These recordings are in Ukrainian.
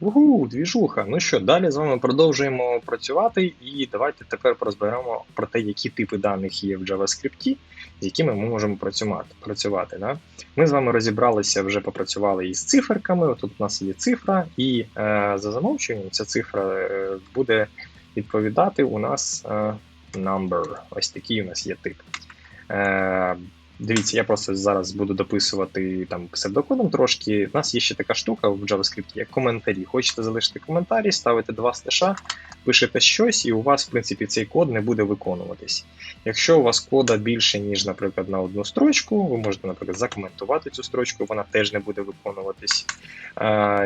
Угу, двіжуха. Ну що, далі з вами продовжуємо працювати, і давайте тепер розберемо про те, які типи даних є в JavaScript, з якими ми можемо працювати. працювати да? Ми з вами розібралися, вже попрацювали із циферками. Тут у нас є цифра, і е, за замовчуванням ця цифра е, буде відповідати у нас е, number. Ось такий у нас є тип. Е, Дивіться, я просто зараз буду дописувати там псевдокодом трошки. У нас є ще така штука в JavaScript, як коментарі. Хочете залишити коментарі, ставите два стеша, пишете щось, і у вас, в принципі, цей код не буде виконуватись. Якщо у вас кода більше, ніж, наприклад, на одну строчку, ви можете, наприклад, закоментувати цю строчку, вона теж не буде виконуватись.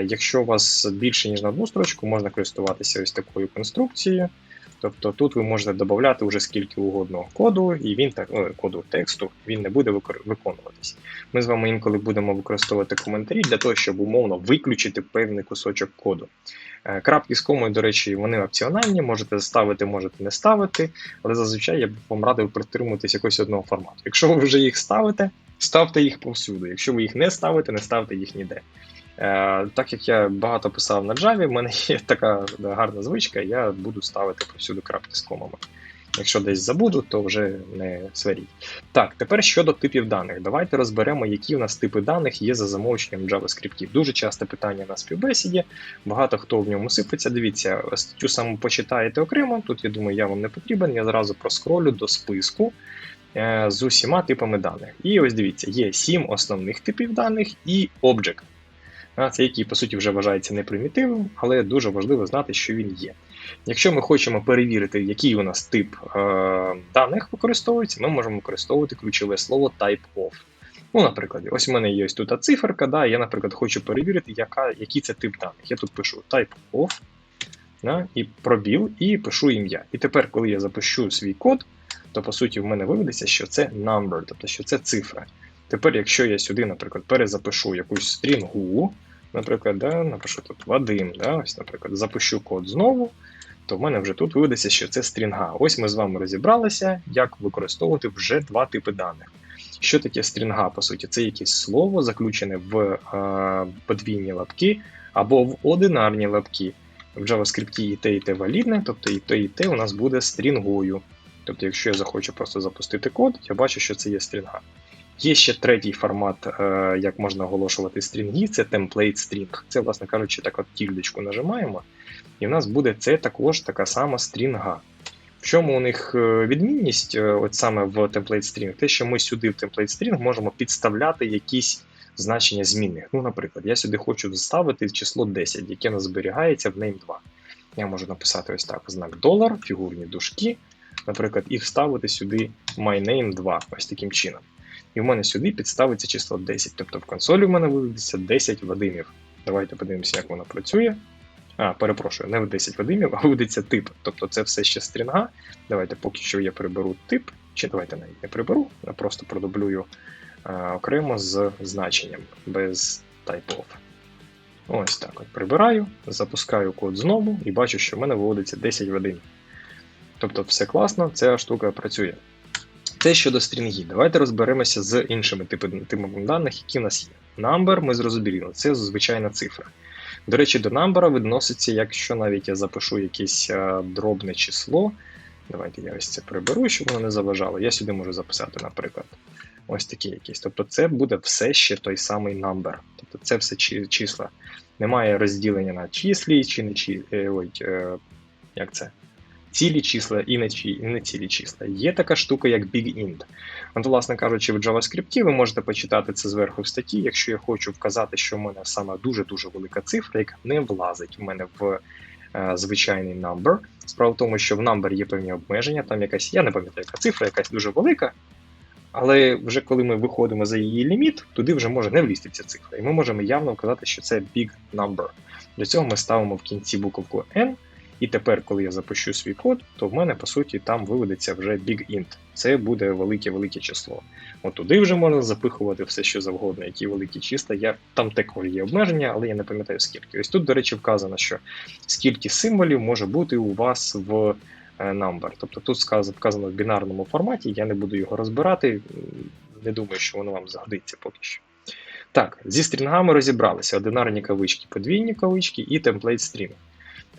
Якщо у вас більше, ніж на одну строчку, можна користуватися ось такою конструкцією. Тобто тут ви можете додати вже скільки угодно коду, і він так ну, коду тексту він не буде виконуватись. Ми з вами інколи будемо використовувати коментарі для того, щоб умовно виключити певний кусочок коду. Е, крапки з комою, до речі, вони опціональні, можете ставити, можете не ставити, але зазвичай я б вам радив притримуватись якогось одного формату. Якщо ви вже їх ставите, ставте їх повсюди. Якщо ви їх не ставите, не ставте їх ніде. Е, так як я багато писав на Java, в мене є така гарна звичка, я буду ставити повсюди крапки з комами. Якщо десь забуду, то вже не сваріть. Так, тепер щодо типів даних. Давайте розберемо, які у нас типи даних є за замовченням JavaScript. Дуже часте питання на співбесіді, багато хто в ньому сипеться. Дивіться, статтю саму почитаєте окремо. Тут я думаю, я вам не потрібен. Я зразу проскролю до списку е, з усіма типами даних. І ось дивіться, є сім основних типів даних і Object. Це який, по суті, вже вважається непримітивним, але дуже важливо знати, що він є. Якщо ми хочемо перевірити, який у нас тип е, даних використовується, ми можемо використовувати ключове слово type of. Ну, Наприклад, ось у мене є ось тут циферка, да, я, наприклад, хочу перевірити, яка, який це тип даних. Я тут пишу type of да, і пробіл, і пишу ім'я. І тепер, коли я запишу свій код, то по суті в мене виведеться, що це number, тобто що це цифра. Тепер, якщо я сюди, наприклад, перезапишу якусь стрінгу, наприклад, да, напишу тут Вадим, да, ось, наприклад, запущу код знову, то в мене вже тут виведеться, що це стрінга. Ось ми з вами розібралися, як використовувати вже два типи даних. Що таке стрінга, по суті? Це якесь слово, заключене в е, подвійні лапки або в одинарні лапки. В JavaScript і те, і те валідне, тобто і те, і те у нас буде стрінгою. Тобто, якщо я захочу просто запустити код, я бачу, що це є стрінга. Є ще третій формат, е, як можна оголошувати стрінги, це template string. Це, власне кажучи, так от тільдочку нажимаємо, і в нас буде це також така сама стрінга. В чому у них е, відмінність, е, от саме в template string, те, що ми сюди в template string можемо підставляти якісь значення змінних. Ну, Наприклад, я сюди хочу вставити число 10, яке нас зберігається в name2. Я можу написати ось так: знак долар, фігурні дужки, наприклад, і вставити сюди myname2, ось таким чином. І в мене сюди підставиться число 10. Тобто в консолі в мене виведеться 10 вадимів. Давайте подивимося, як воно працює. А, перепрошую, не в 10 вадимів, а виведеться тип. Тобто це все ще стрінга. Давайте поки що я приберу тип, чи давайте навіть не приберу, а просто продублюю а, окремо з значенням без type-of. Ось так от прибираю, запускаю код знову і бачу, що в мене виводиться 10 вадимів. Тобто все класно, ця штука працює. Це щодо стрінгів. Давайте розберемося з іншими типами даних, які в нас є. Number ми зрозуміли, це звичайна цифра. До речі, до number відноситься, якщо навіть я запишу якесь а, дробне число. Давайте я ось це приберу, щоб воно не заважало. Я сюди можу записати, наприклад, ось таке якесь. Тобто це буде все ще той самий number. Тобто це все числа. Немає розділення на числі чи не числі. Е, ой, е, як це? Цілі числа і не, і не цілі числа. Є така штука, як BigInt. От, власне кажучи, в JavaScript ви можете почитати це зверху в статті. Якщо я хочу вказати, що в мене саме дуже-дуже велика цифра, яка не влазить в мене в е, звичайний number. Справа в тому, що в number є певні обмеження, там якась, я не пам'ятаю, яка цифра, якась дуже велика. Але вже коли ми виходимо за її ліміт, туди вже може не влізти ця цифра. І ми можемо явно вказати, що це big number. Для цього ми ставимо в кінці буковку N, і тепер, коли я запущу свій код, то в мене по суті там виведеться вже BigInt. Це буде велике-велике число. От туди вже можна запихувати все, що завгодно, які великі числа. Я, Там також є обмеження, але я не пам'ятаю скільки. Ось тут, до речі, вказано, що скільки символів може бути у вас в е, number. Тобто тут вказано в бінарному форматі, я не буду його розбирати. Не думаю, що воно вам згодиться поки що. Так, зі стрінгами розібралися: одинарні кавички, подвійні кавички і темплейт стрінг.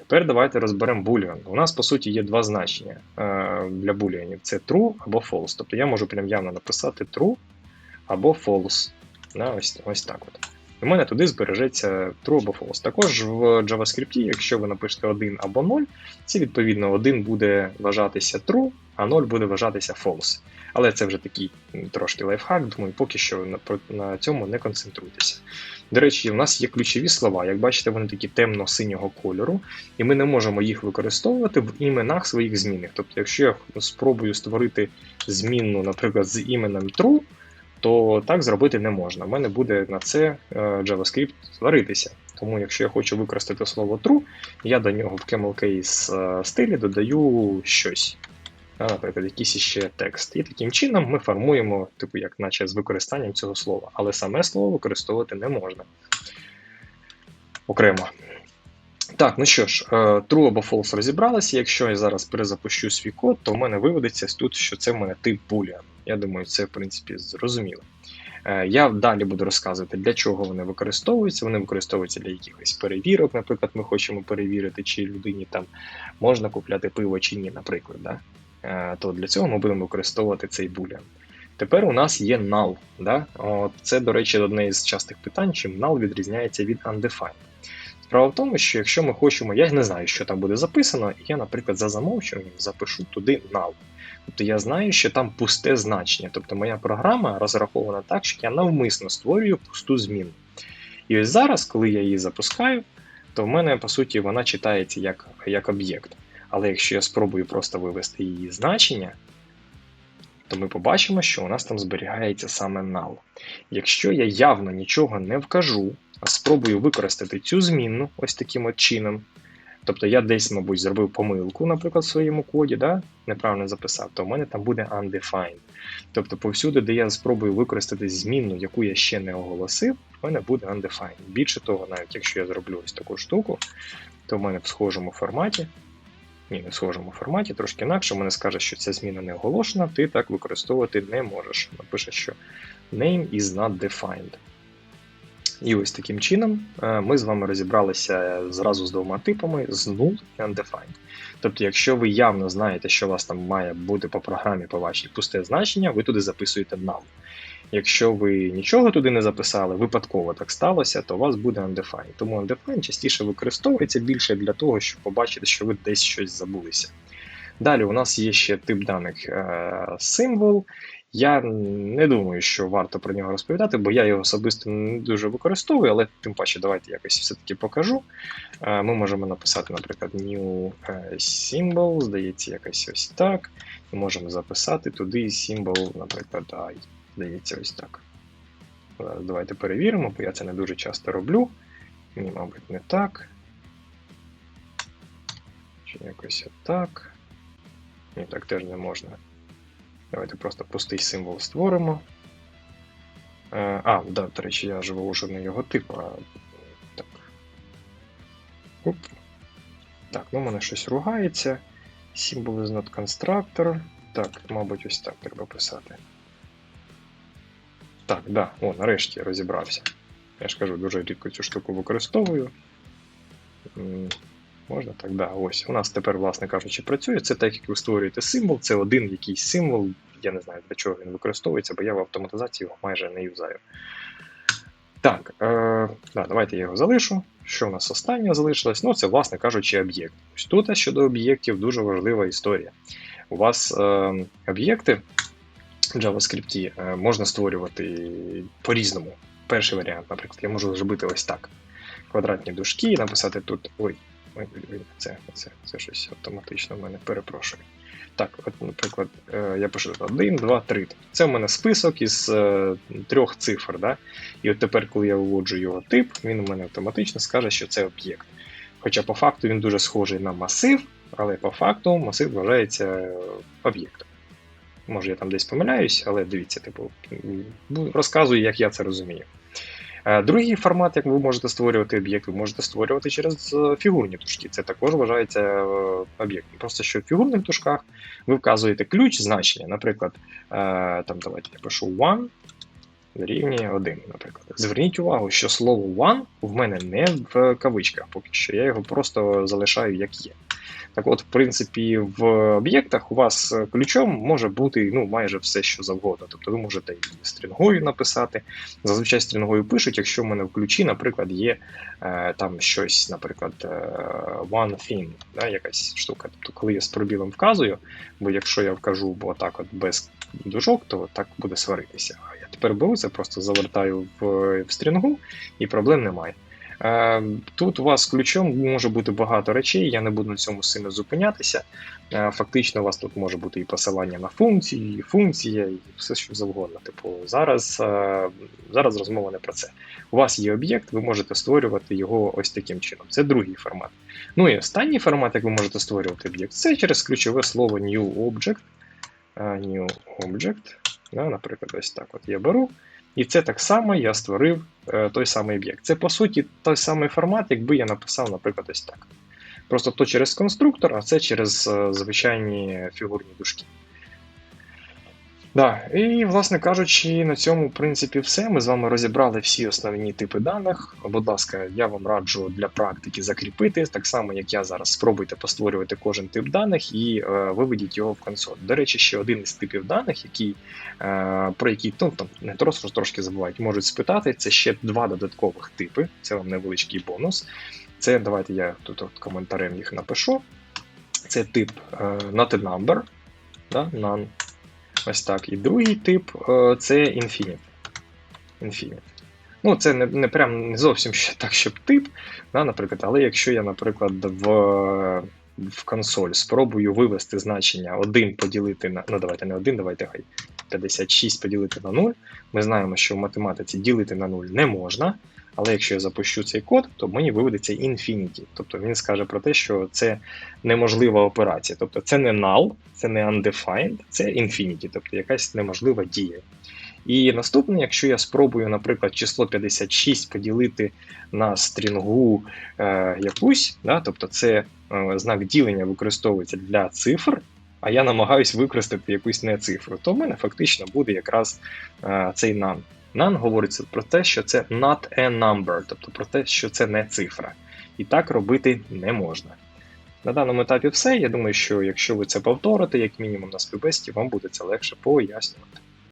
Тепер давайте розберемо boolean. У нас, по суті, є два значення е, для бульйонів: це true або false. Тобто я можу прям явно написати true або false. Ось, ось так от. У мене туди збережеться true або false. Також в JavaScript, якщо ви напишете 1 або 0, це відповідно 1 буде вважатися true, а 0 буде вважатися false. Але це вже такий трошки лайфхак, думаю, поки що на, на цьому не концентруйтеся. До речі, у нас є ключові слова. Як бачите, вони такі темно-синього кольору, і ми не можемо їх використовувати в іменах своїх змінних. Тобто, якщо я спробую створити змінну, наприклад, з іменем true, то так зробити не можна. У мене буде на це е, JavaScript сваритися. Тому, якщо я хочу використати слово true, я до нього в CamelCase е, стилі додаю щось. Наприклад, якийсь іще текст. І таким чином ми формуємо, типу, як наче з використанням цього слова. Але саме слово використовувати не можна. Окремо. Так, ну що ж, е, true або false розібралися. Якщо я зараз перезапущу свій код, то в мене виведеться тут, що це в мене тип Boolean. Я думаю, це в принципі зрозуміло. Е, я далі буду розказувати, для чого вони використовуються. Вони використовуються для якихось перевірок. Наприклад, ми хочемо перевірити, чи людині там можна купляти пиво чи ні, наприклад. Да? Е, то для цього ми будемо використовувати цей boolean. Тепер у нас є null. Да? Це, до речі, одне із частих питань, чим null відрізняється від undefined. Справа в тому, що якщо ми хочемо, я не знаю, що там буде записано, і я, наприклад, за замовчуванням запишу туди null. Тобто я знаю, що там пусте значення. Тобто моя програма розрахована так, що я навмисно створюю пусту зміну. І ось зараз, коли я її запускаю, то в мене, по суті, вона читається як, як об'єкт. Але якщо я спробую просто вивести її значення, то ми побачимо, що у нас там зберігається саме null. Якщо я явно нічого не вкажу, а спробую використати цю змінну ось таким от чином, тобто я десь, мабуть, зробив помилку, наприклад, в своєму коді, да? неправильно записав, то в мене там буде undefined. Тобто, повсюди, де я спробую використати змінну, яку я ще не оголосив, в мене буде undefined. Більше того, навіть якщо я зроблю ось таку штуку, то в мене в схожому форматі ні, не в схожому форматі, трошки інакше. Мене скаже, що ця зміна не оголошена, ти так використовувати не можеш. Напише, що name is not defined. І ось таким чином е, ми з вами розібралися зразу з двома типами: з null і undefined. Тобто, якщо ви явно знаєте, що у вас там має бути по програмі по вашій пусте значення, ви туди записуєте null. Якщо ви нічого туди не записали, випадково так сталося, то у вас буде undefined. Тому undefined частіше використовується більше для того, щоб побачити, що ви десь щось забулися. Далі у нас є ще тип даних е, символ. Я не думаю, що варто про нього розповідати, бо я його особисто не дуже використовую, але тим паче, давайте якось все-таки покажу. Е, ми можемо написати, наприклад, new е, symbol, здається, якось ось так. І можемо записати туди символ, наприклад, I. Здається, ось так. Давайте перевіримо, бо я це не дуже часто роблю. Ні, мабуть, не так. Чи якось отак. Ні, так теж не можна. Давайте просто пустий символ створимо. Е, а, да, до речі, я живу вже не його типу, а так. Оп. Так, ну в мене щось ругається. Symbol is not constructor. Так, мабуть, ось так треба писати. Так, да, о, нарешті розібрався. Я ж кажу, дуже рідко цю штуку використовую. Можна так, да, ось. У нас тепер, власне кажучи, працює. Це так, як ви створюєте символ, це один якийсь символ. Я не знаю, для чого він використовується, бо я в автоматизації його майже не юзаю. Так, е, да, давайте я його залишу. Що у нас останнє залишилось? Ну, це, власне кажучи, об'єкт. Ось Тут щодо об'єктів дуже важлива історія. У вас е, об'єкти JavaScript е, можна створювати по-різному. Перший варіант, наприклад, я можу зробити ось так: квадратні дужки і написати тут. Ой, це це, це щось автоматично в мене перепрошую. Так, от, наприклад, е, я пишу 1, 2, 3. Це в мене список із е, трьох цифр. Да? І от тепер, коли я виводжу його тип, він у мене автоматично скаже, що це об'єкт. Хоча по факту він дуже схожий на масив, але по факту масив вважається об'єктом. Може, я там десь помиляюсь, але дивіться, типу, розказую, як я це розумію. Е, другий формат, як ви можете створювати об'єкт, ви можете створювати через е, фігурні тушки. Це також вважається е, об'єктом. Просто що в фігурних тушках ви вказуєте ключ значення. Наприклад, там давайте я пишу one, дорівнює 1, наприклад. Зверніть увагу, що слово one в мене не в кавичках поки що, я його просто залишаю як є. Так от, в принципі, в об'єктах у вас е, ключом може бути ну, майже все, що завгодно. Тобто ви можете і стрингою написати. Зазвичай стрінгою пишуть, якщо в мене в ключі, наприклад, є е, там щось, наприклад, е, one thing, да, якась штука. Тобто, коли я з пробілом вказую, бо якщо я вкажу бо так от без дужок, то так буде сваритися. А я тепер беру це, просто завертаю в, в стрінгу і проблем немає. Е, Тут у вас ключом може бути багато речей, я не буду на цьому сильно зупинятися. Е, Фактично, у вас тут може бути і посилання на функції, і функція, і все що завгодно. Типу, зараз, е, зараз розмова не про це. У вас є об'єкт, ви можете створювати його ось таким чином. Це другий формат. Ну і останній формат, як ви можете створювати об'єкт, це через ключове слово new object. New object. Наприклад, ось так от я беру. І це так само я створив е, той самий об'єкт. Це по суті той самий формат, якби я написав, наприклад, ось так. Просто то через конструктор, а це через е, звичайні фігурні дужки. Да, і, власне кажучи, на цьому, в принципі, все. Ми з вами розібрали всі основні типи даних. Будь ласка, я вам раджу для практики закріпити, так само, як я зараз спробуйте постворювати кожен тип даних і е, виведіть його в консоль. До речі, ще один із типів даних, який, е, про які ну, там, не трошки, трошки забувають, можуть спитати, це ще два додаткових типи. Це вам невеличкий бонус. Це давайте я тут от коментарем їх напишу. Це тип е, not a number, да, none. Ось так. І другий тип е, це Infinite. Infinite. Ну, це не не прям не зовсім ще так, щоб тип, да, наприклад, але якщо я, наприклад, в в консоль спробую вивести значення 1 поділити на. Ну, давайте не 1, давайте хай 56 поділити на 0. Ми знаємо, що в математиці ділити на 0 не можна. Але якщо я запущу цей код, то мені виведеться infinity. Тобто він скаже про те, що це неможлива операція. Тобто це не null, це не undefined, це infinity, тобто якась неможлива дія. І наступне, якщо я спробую, наприклад, число 56 поділити на стрінгу е, якусь, да, тобто це е, знак ділення використовується для цифр, а я намагаюсь використати якусь не цифру, то в мене фактично буде якраз е, цей none. None говориться про те, що це not a number, тобто про те, що це не цифра. І так робити не можна. На даному етапі все. Я думаю, що якщо ви це повторите, як мінімум на співбесті, вам буде це легше пояснювати.